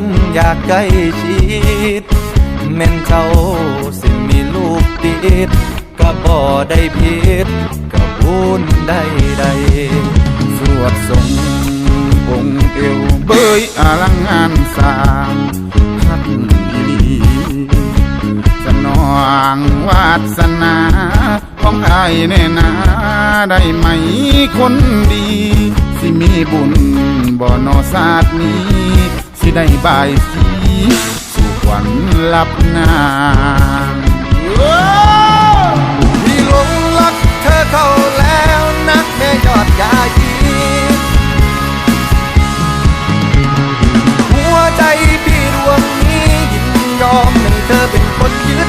นอยากใกล้ชิดแม่นเจ้าสิมีลูกติดก็บ่ได้ผิดก็บุญได้ใดสวดทรงองเอวเบยอลังงานสร้างพักอีลีสนองวาสนาของไอ้ายแน่นาได้ไหมคนดี สิมีบุญบ่นอศาสตร์นี้ ได้บายสีสู่ขวัญลับนางพี่หลงรักเธอเข้าแล้วนะแม่ยอดยายีหัวใจพี่ดวงนี้ยินยอมให้เธอเป็นคนยึด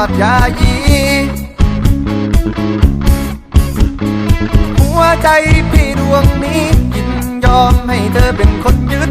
อดยายีหัวใจพี่ดวงนี้ยินยอมให้เธอเป็นคนยึด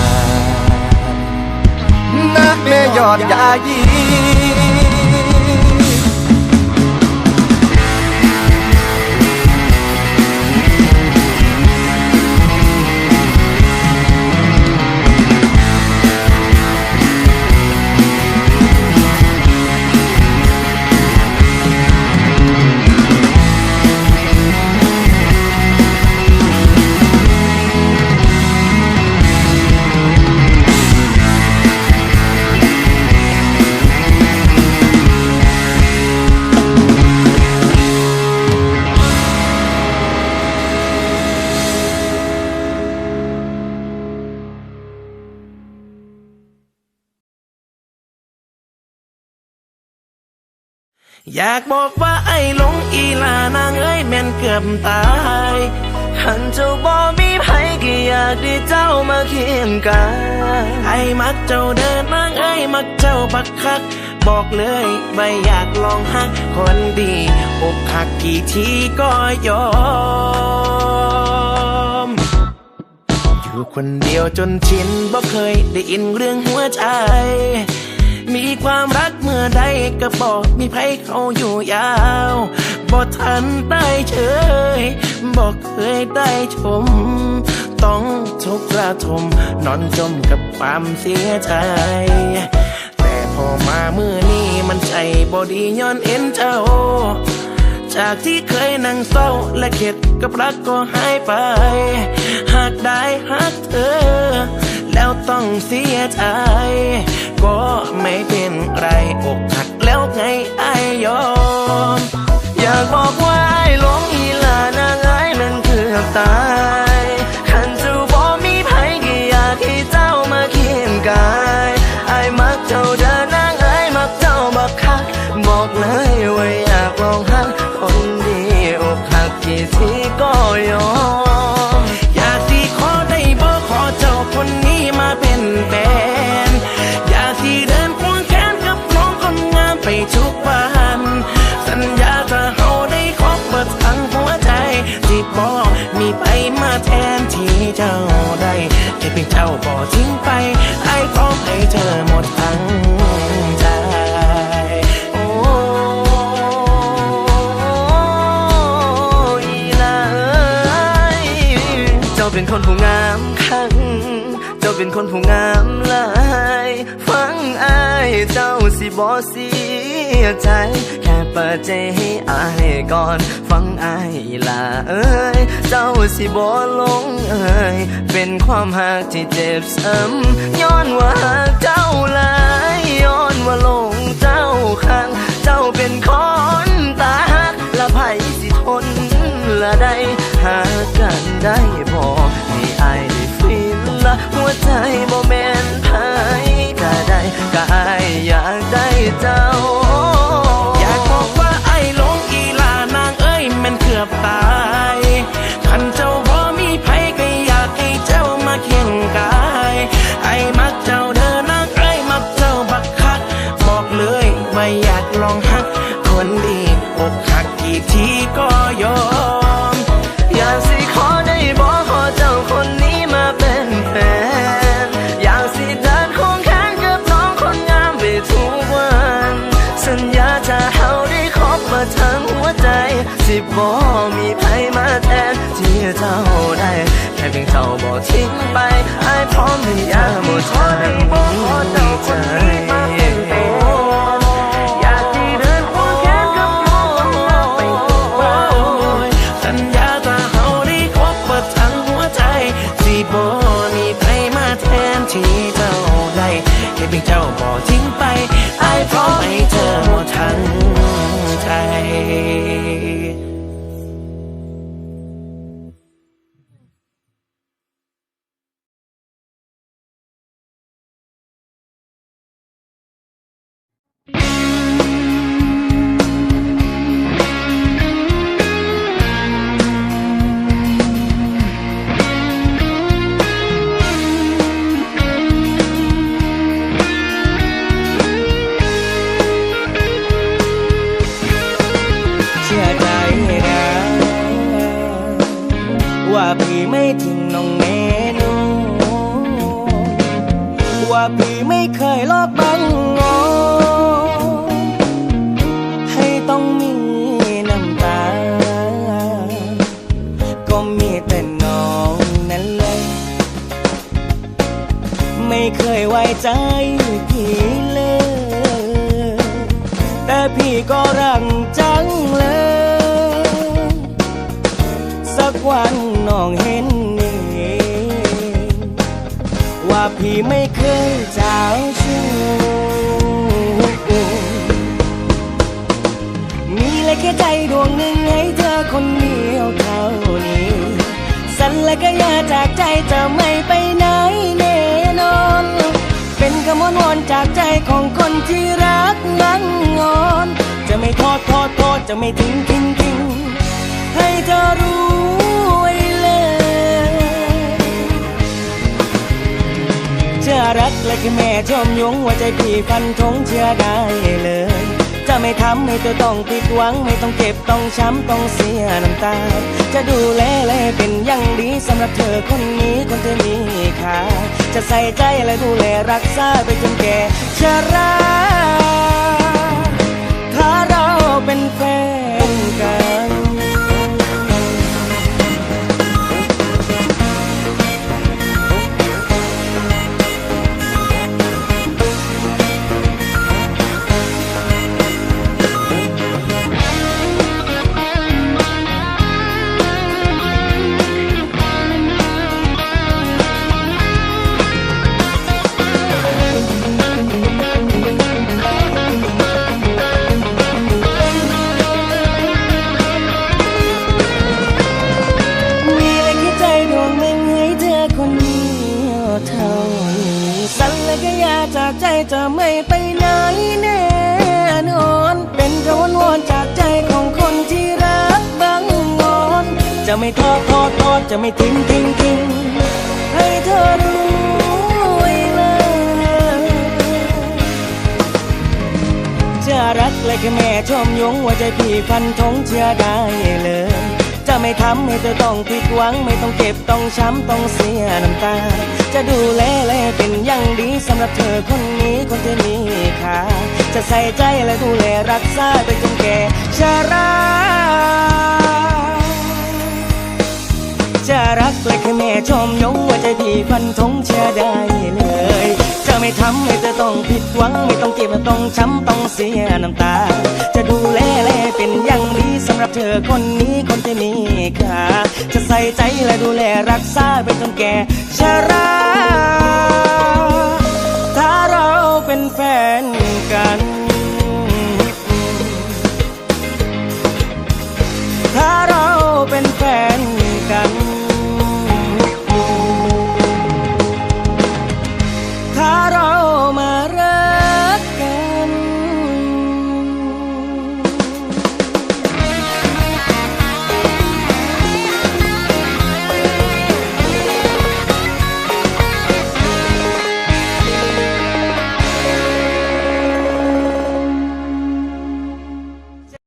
แม่ยอดยายี อยากบอกว่าไอ้หลงอีลานางเอ้ยแม่นเกือบตายหันเจ้าบ่มีไผก็อยากได้เจ้ามาเคียงกายไอ้มักเจ้าเดินนางเอ้ยมักเจ้าบักคัก บอกเลยไม่อยากลองหักคนดีอกหักกี่ทีก็ยอม อยู่คนเดียวจนชินบ่เคยได้อินเรื่องหัวใจ มีความรักเมื่อใดก็บอกมีไผเขาอยู่ยาวบอกทันได้เฉยบอกเคยได้ชม ต้องทุกข์ระทมนอนจมกับความเสียใจ แต่พอมามือนี้มันใจบอดีย้อนเอ็นเจ้า จากที่เคยนั่งเศร้าและเข็ดกับรักก็หายไป หากได้หักเธอ แล้วต้องเสียใจ ก็ไม่เป็นไรอกหักแล้วไงไอายยอม อยากบอกว่าไอ้หลงอีลานางไอ้นั้นคือตา ไปทุกวัน สัญญาถ้าเฮาได้คบเบิดทั้งหัวใจที่บอกมีไปมาแทนที่เจ้าได้แค่เพียงเจ้าบ่ทิ้งไปไอ้พร้อมให้เธอหมดทั้งใจโอ้ยลเจ้าเป็นคนผู้งามคัง เจ้าเป็นคนผู้งามหลาย ฟังอายเจ้าสิบ่เสียใจ แค่เปิดใจให้อายก่อน ฟังอายล่ะเอ้ย เจ้าสิบ่หลงเอ้ย เป็นความหักที่เจ็บซ้ำย้อนว่าหักเจ้าหลายย้อนว่าลงเจ้าข้าง เจ้าเป็นคนตาหักละไผสิทนละได้ ใจบ่แม่น สิบ่มีไผมาแทนที่เจ้าได้แค่เพียงเจ้าบอกทิ้งไปไอ้พร้อมให้ยาหมดทางใจอยากที่เดินควงแขนกับน้องคนงามไปสัญญาถ้าเฮาได้คบเปิดทั้งหัวใจสิบ่มีใครมาแทนที่เจ้าได้แค่เพียงเจ้าบ่ทิ้งไปไอ้พร้อมให้เธอหมดทั้งใจ พี่ไม่เคยเจ้าชู้มีเลยแค่ใจดวงหนึ่งให้เธอคนเดียวเท่านี้ สัญและก็อยาจากใจจะไม่ไปไหนแน่นอน เป็นคำวอนวอนจากใจของคนที่รักนั่งงอน จะไม่ทอดทอดทอดจะไม่ทิ้งทิ้งทิ้งให้เธอรู้ รักและคือแม่ชมยงว่าใจพี่ฟันทงเชื่อได้เลย จะไม่ทำให้เธอต้องผิดหวัง ไม่ต้องเก็บต้องช้ำต้องเสียน้ำตา จะดูแลและเป็นอย่างดีสำหรับเธอคนนี้คนเธอมีค่าจะใส่ใจและดูแลรักษาไปจนแก่ชราถ้าเราเป็นแฟน จะไม่ไปไหนแน่นอน เป็นกระวนวอนจากใจของคนที่รักบังงอน จะไม่ทอดทอดทอดจะไม่ทิ้งทิ้งทิ้งให้เธอรู้เลยจะรักเลยแค่แม่ชมยงว่าใจพี่ฟันธงเชื่อได้เลย จะไม่ทำให้เธอต้องผิดหวัง ไม่ต้องเก็บต้องช้ำต้องเสียน้ำตา จะดูแลและเป็นอย่างดีสำหรับเธอคนนี้คนที่มีค่าจะใส่ใจและดูแลรักษาไปจนแก่ชราจะรักเลยแค่แม่ชมยงว่าใจพี่ฟันธงเชื่อได้เลย จะไม่ทำให้เธอต้องผิดหวัง ไม่ต้องเจ็บต้องช้ำต้องเสียน้ำตา จะดูแลและเป็นอย่างดีสำหรับเธอคนนี้คนที่มี ค่าจะใส่ใจและดูแลรักษาไปจนแก่ชรา